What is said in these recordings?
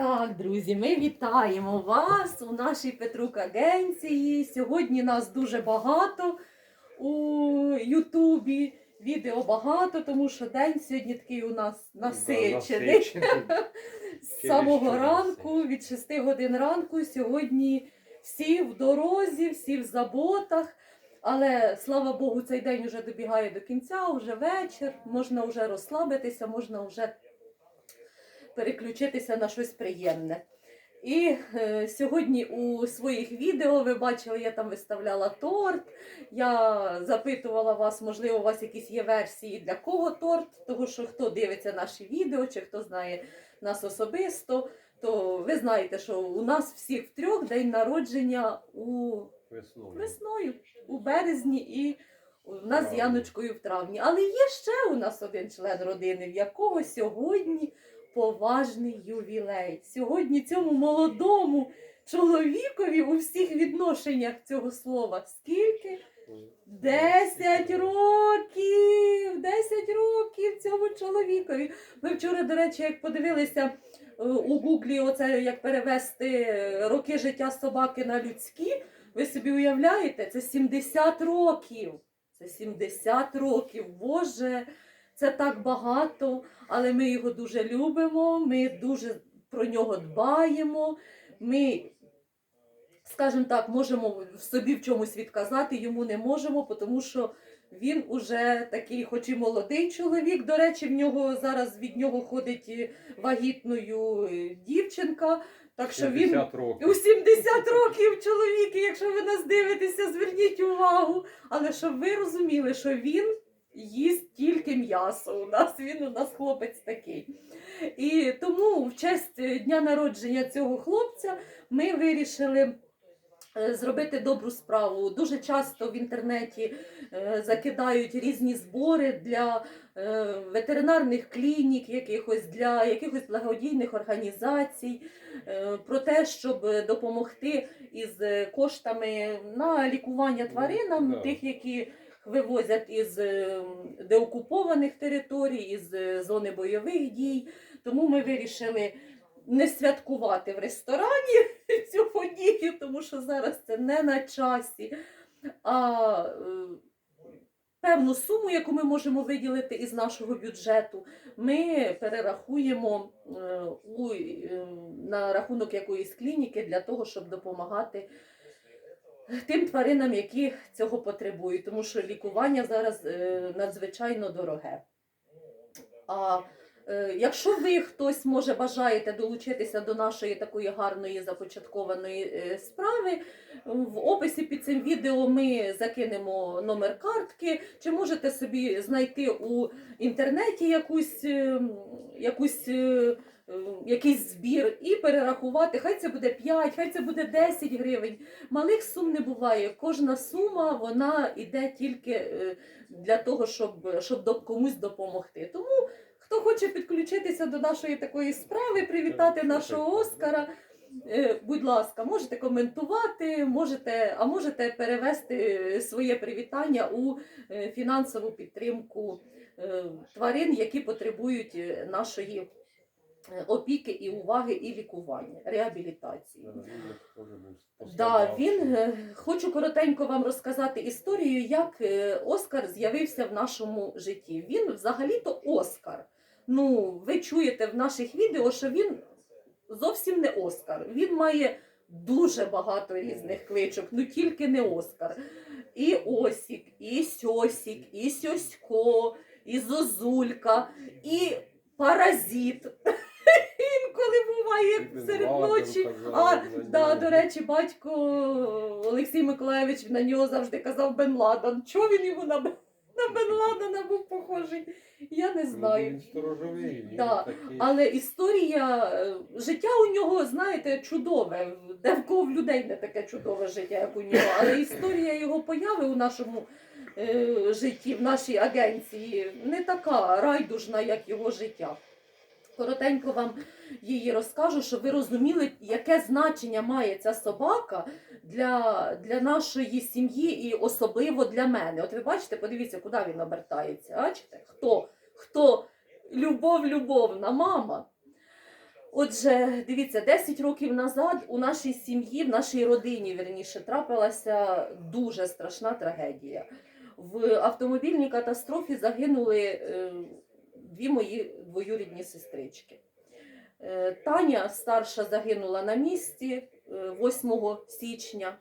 Так, друзі, ми вітаємо вас у нашій Петрук агенції. Сьогодні нас дуже багато у Ютубі. Відео багато, тому що день сьогодні такий у нас насичений. З самого ранку, від 6 годин ранку, сьогодні всі в дорозі, всі в заботах. Але слава Богу, цей день вже добігає до кінця, вже вечір, можна вже розслабитися, можна вже переключитися на щось приємне. І е, сьогодні у своїх відео ви бачили, я там виставляла торт. Я запитувала вас, можливо, у вас якісь є версії для кого торт, тому що хто дивиться наші відео, чи хто знає нас особисто, то ви знаєте, що у нас всіх в трьох день народження у Весною. весною, у березні і у нас з Яночкою в травні. Але є ще у нас один член родини, в якого сьогодні поважний ювілей. Сьогодні цьому молодому чоловікові у всіх відношеннях цього слова скільки? 10 років! 10 років цьому чоловікові. Ми вчора, до речі, як подивилися е, у Гуглі, оце як перевести е, роки життя собаки на людські. Ви собі уявляєте, це 70 років. Це 70 років. Боже, це так багато, але ми його дуже любимо, ми дуже про нього дбаємо. Ми, скажімо так, можемо в собі в чомусь відказати, йому не можемо, тому що він уже такий, хоч і молодий чоловік. До речі, в нього зараз від нього ходить вагітною е, дівчинка. Так що він років. у 70 років чоловік, якщо ви нас дивитеся, зверніть увагу. Але щоб ви розуміли, що він їсть тільки м'ясо. У нас він у нас хлопець такий. І тому в честь е, дня народження цього хлопця ми вирішили. е, Зробити добру справу. Дуже часто в інтернеті е, закидають різні збори для ветеринарних клінік, якихось для якихось благодійних організацій, про те, щоб допомогти із коштами на лікування тваринам, тих, які вивозять із е, деокупованих територій, із е, зони бойових дій. Тому ми вирішили не святкувати в ресторані цю подію, тому що зараз це не на часі. А е, певну суму, яку ми можемо виділити із нашого бюджету, ми перерахуємо е, у, е, на рахунок якоїсь клініки для того, щоб допомагати тим тваринам, які цього потребують, тому що лікування зараз е, надзвичайно дороге. А е, якщо ви хтось може бажаєте долучитися до нашої такої гарної започаткованої е, справи, в описі під цим відео ми закинемо номер картки, чи можете собі знайти у інтернеті якусь, е, якусь, якийсь збір і перерахувати. Хай це буде 5, хай це буде 10 гривень. Малих сум не буває. Кожна сума вона йде тільки е, для того, щоб, щоб комусь допомогти. Тому хто хоче підключитися до нашої такої справи, привітати нашого Оскара. е, Будь ласка, можете коментувати, можете, а можете перевести е, своє привітання у фінансову підтримку тварин, які потребують нашої опіки і уваги, і лікування, реабілітації. Да, він е, хочу коротенько вам розказати історію, як е, Оскар з'явився в нашому житті. Він взагалі-то Оскар. Ну, ви чуєте в наших відео, що він зовсім не Оскар. Він має дуже багато різних кличок, ну тільки не Оскар. І Осік, і Сьосік, і Сьосько, і Зозулька, і Паразит. Інколи буває серед ночі. А, да, до речі, батько Олексій Миколаєвич на нього завжди казав Бен Ладен. Чого він йому на, Бен- на Бен Ладена був похожий? Я не знаю. Він сторожовий. він Да, такий. Але історія, е, життя у нього, знаєте, чудове. Де в кого в людей не таке чудове життя, як у нього. Але історія його появи у нашому е, житті, в нашій агенції, не така райдужна, як його життя. Коротенько вам її розкажу, щоб ви розуміли, яке значення має ця собака для, для нашої сім'ї і особливо для мене. От ви бачите, подивіться, куди він обертається. Бачите? Хто? Хто? Любов, любовна мама. Отже, дивіться, 10 років назад у нашій сім'ї, в нашій родині, верніше, трапилася дуже страшна трагедія. В автомобільній катастрофі загинули е, дві мої двоюрідні сестрички. Е, Таня старша загинула на місці е, 8 січня,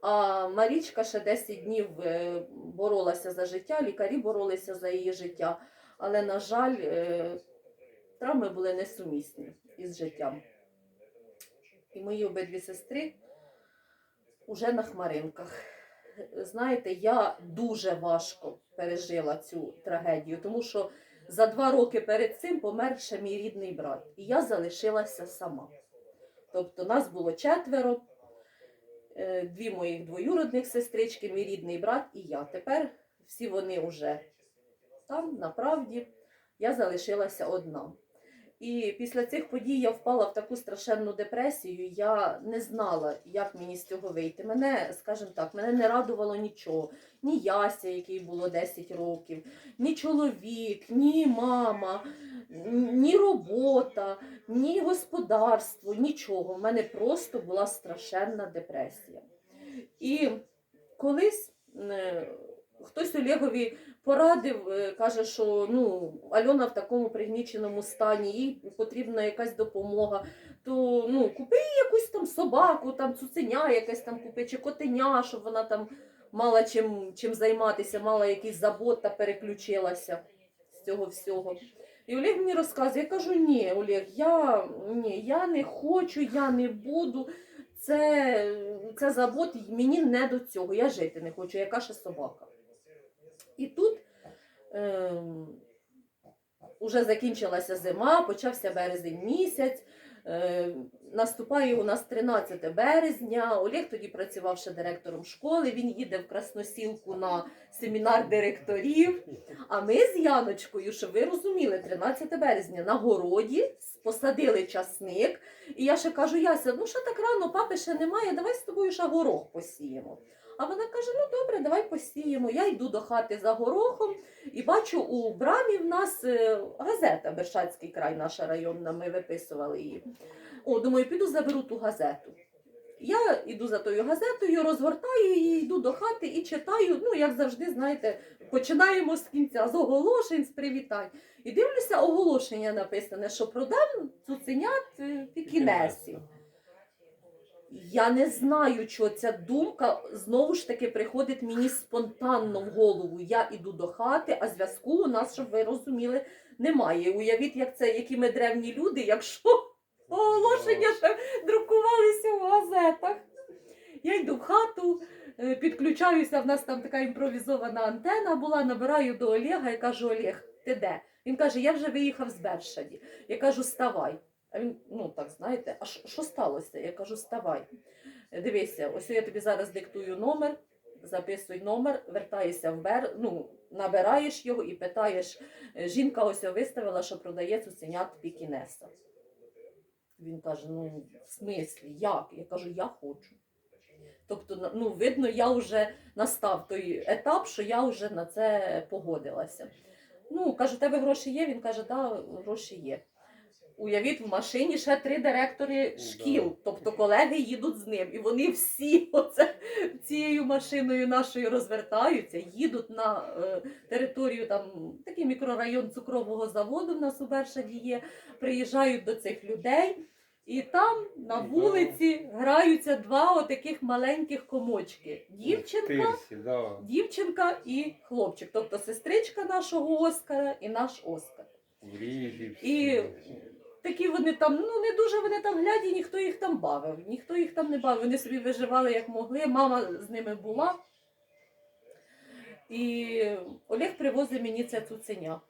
а Марічка ще 10 днів е, боролася за життя, лікарі боролися за її життя. Але, на жаль, е, травми були несумісні із життям. І мої обидві сестри уже на хмаринках. Знаєте, я дуже важко пережила цю трагедію, тому що за два роки перед цим помер ще мій рідний брат, і я залишилася сама. Тобто нас було четверо, е, дві моїх двоюродних сестрички, мій рідний брат і я. Тепер всі вони вже там, на правді, я залишилася одна. І після цих подій я впала в таку страшенну депресію. Я не знала, як мені з цього вийти. Мене, скажімо так, мене не радувало нічого. Ні Яся, який було 10 років, ні чоловік, ні мама, ні робота, ні господарство, нічого. У мене просто була страшенна депресія. І колись е, хтось Олегові порадив, е, каже, що ну, Альона в такому пригніченому стані, їй потрібна якась допомога. То ну, купи якусь там собаку, там цуценя якесь там купи, чи котеня, щоб вона там мала чим, чим займатися, мала якийсь забот та переключилася з цього всього. І Олег мені розказує, я кажу, ні, Олег, я, ні, я не хочу, я не буду. Це, це забот, мені не до цього. Я жити не хочу, яка ще собака. І тут ем, уже закінчилася зима, почався березень місяць. Е, наступає у нас 13 березня. Олег тоді працював ще директором школи. Він їде в Красносілку на семінар директорів. А ми з Яночкою, щоб ви розуміли, 13 березня на городі посадили часник. І я ще кажу, Яся, ну що так рано, папи ще немає, давай з тобою ще горох посіємо. А вона каже: ну добре, давай посіємо. Я йду до хати за горохом і бачу у брамі в нас е, газета Бершацький край, наша районна, ми виписували її. О, думаю, піду заберу ту газету. Я йду за тою газетою, розгортаю її, йду до хати і читаю. Ну, як завжди, знаєте, починаємо з кінця, з оголошень, з привітань. І дивлюся, оголошення написане, що продам цуценят е, пікінесів. Я не знаю, що ця думка знову ж таки приходить мені спонтанно в голову. Я іду до хати, а зв'язку у нас, щоб ви розуміли, немає. Уявіть, як це, які ми древні люди, якщо оголошення ще друкувалися в газетах. Я йду в хату, е, підключаюся, в нас там така імпровізована антена була, набираю до Олега і кажу: Олег, ти де? Він каже, я вже виїхав з Бершаді. Я кажу, ставай. А він, ну так, знаєте, а що сталося? Я кажу, ставай. Дивися, ось я тобі зараз диктую номер, записуй номер, вертаєшся в бер, ну, набираєш його і питаєш, е, жінка ось виставила, що продає цуценят пікінеса. Він каже: ну, в смислі, як? Я кажу, я хочу. Тобто, ну, видно, я вже настав той етап, що я вже на це погодилася. Ну, кажу, у тебе гроші є? Він каже, да, гроші є. Уявіть, в машині ще три директори шкіл, тобто колеги їдуть з ним, і вони всі оце, цією машиною нашою розвертаються, їдуть на е, територію там такий мікрорайон цукрового заводу в нас у Бершаді є, приїжджають до цих людей, і там на вулиці граються два отаких маленьких комочки. Дівчинка дівчинка і хлопчик, тобто сестричка нашого Оскара і наш Оскар. І. такі вони там, ну не дуже вони там гляді, ніхто їх там бавив, ніхто їх там не бавив. Вони собі виживали як могли. Мама з ними була. І Олег привозив мені це цуценя.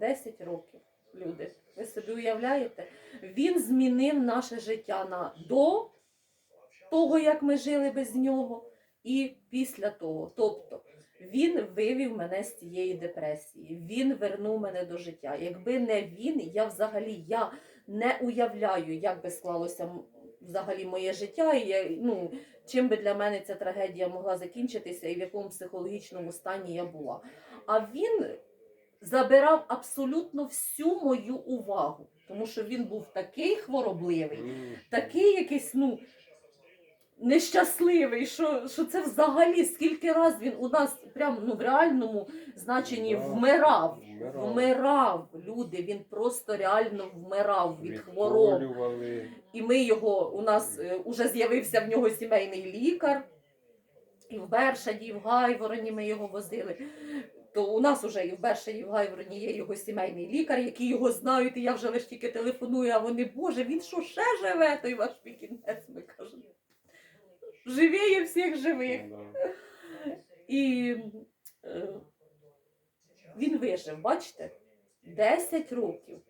10 років, люди. Ви собі уявляєте? Він змінив наше життя на до того, як ми жили без нього, і після того. Тобто він вивів мене з цієї депресії. Він вернув мене до життя. Якби не він, я взагалі я не уявляю, як би склалося взагалі моє життя, і я, ну, чим би для мене ця трагедія могла закінчитися, і в якому психологічному стані я була. А він забирав абсолютно всю мою увагу. тому що він був такий хворобливий, такий якийсь, ну. Нещасливий, що, що це взагалі скільки раз він у нас прям ну в реальному значенні Да, вмирав. вмирав. Вмирав люди, він просто реально вмирав від хвороб. І ми його, у нас е, уже з'явився в нього сімейний лікар. І в Бершаді, і в Гайвороні ми його возили. То у нас уже і в Бершаді, і в Гайвороні є його сімейний лікар, які його знають, і я вже лише тільки телефоную, а вони, Боже, він що ще живе, той ваш пікінець, ми кажемо. Живіє всіх живих. Ну. І е, він вижив, бачите? 10 років.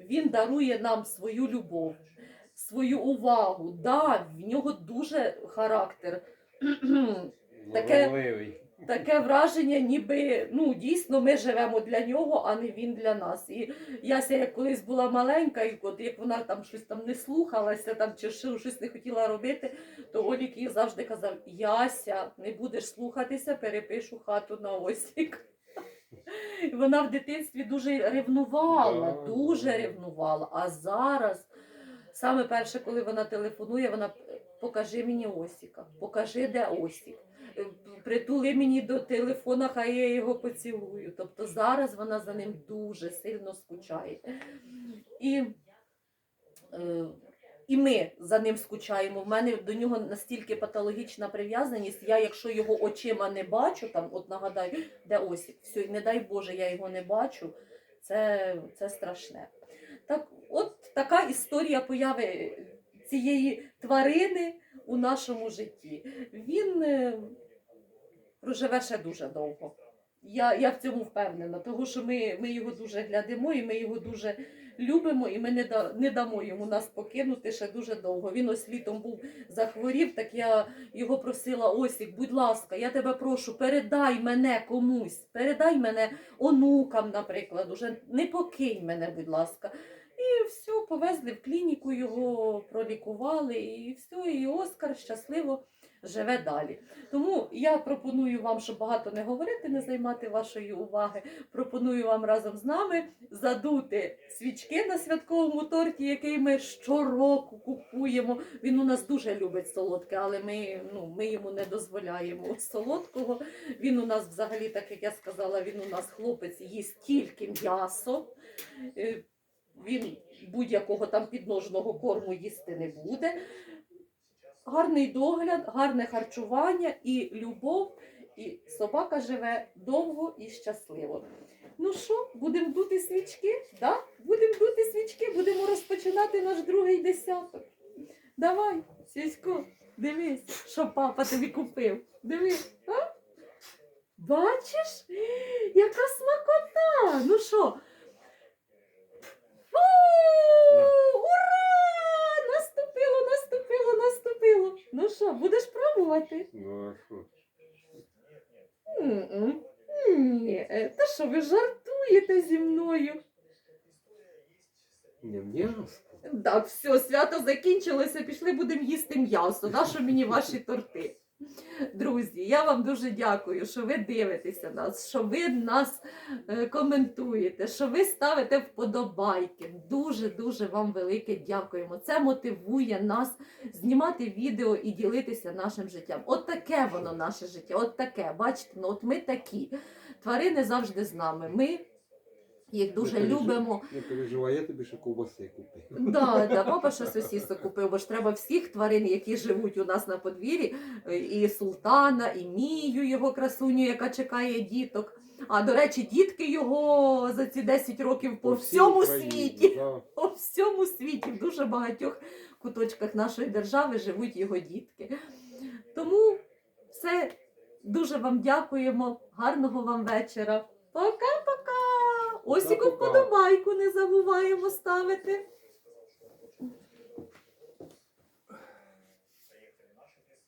Він дарує нам свою любов, свою увагу. Да, в нього дуже характер. Таке-. Таке враження, ніби ну дійсно ми живемо для нього, а не він для нас. І Яся, як колись була маленька, і от як вона там щось там не слухалася, там чи щось не хотіла робити, то Олік їй завжди казав: Яся, не будеш слухатися, перепишу хату на осік. Вона в дитинстві дуже ревнувала, дуже ревнувала. А зараз, саме перше, коли вона телефонує, вона покажи мені Осіка, покажи, де Осік. Притули мені до телефона, хай я його поцілую. Тобто зараз вона за ним дуже сильно скучає. І, е, і ми за ним скучаємо. В мене до нього настільки патологічна прив'язаність. Я, якщо його очима не бачу, там, от нагадаю, де Осік, все, не дай Боже, я його не бачу. Це, це страшне. Так, от така історія появи цієї тварини у нашому житті. Він проживе ще дуже довго. Я, я в цьому впевнена, тому що ми, ми його дуже глядимо і ми його дуже любимо, і ми не, да, не дамо йому нас покинути ще дуже довго. Він ось літом був захворів, так я його просила Осік, будь ласка, я тебе прошу, передай мене комусь, передай мене онукам, наприклад, уже не покинь мене, будь ласка. І все, повезли в клініку, його пролікували, і все, і Оскар щасливо живе далі. Тому я пропоную вам, щоб багато не говорити, не займати вашої уваги. Пропоную вам разом з нами задути свічки на святковому торті, який ми щороку купуємо. Він у нас дуже любить солодке, але ми, ну, ми йому не дозволяємо солодкого. Він у нас взагалі, так як я сказала, він у нас хлопець їсть тільки м'ясо. Е, Він будь-якого там підножного корму їсти не буде. Гарний догляд, гарне харчування і любов, і собака живе довго і щасливо. Ну що, будемо дути свічки? Да? Будемо дути свічки, будемо розпочинати наш другий десяток. Давай, сісько, дивись, що папа тобі купив. Дивись, а? Бачиш, яка смакота! Ну що? Будеш пробувати? Ну, а що? М-м. Ні, е, та що ви жартуєте зі мною? Не м'ясо. Так, все, свято закінчилося, пішли будемо їсти м'ясо. Нащо мені ваші торти? Друзі, я вам дуже дякую, що ви дивитеся нас, що ви нас е, коментуєте, що ви ставите вподобайки. Дуже дуже вам велике дякуємо. Це мотивує нас знімати відео і ділитися нашим життям. От таке воно наше життя. От таке. Бачите, ну от ми такі. Тварини завжди з нами. Ми їх дуже Не любимо. Не переживай, я тобі ще ковбаси купив. Да, да, папа ще сосісок купив, бо ж треба всіх тварин, які живуть у нас на подвір'ї, е, і султана, і мію, його красуню, яка чекає діток. А до речі, дітки його за ці 10 років по, всій всьому Україні, світі, да. по всьому світі, в дуже багатьох куточках нашої держави живуть його дітки. Тому все, дуже вам дякуємо. Гарного вам вечора. Пока-пока! Осіку Пока-пока. вподобайку не забуваємо ставити.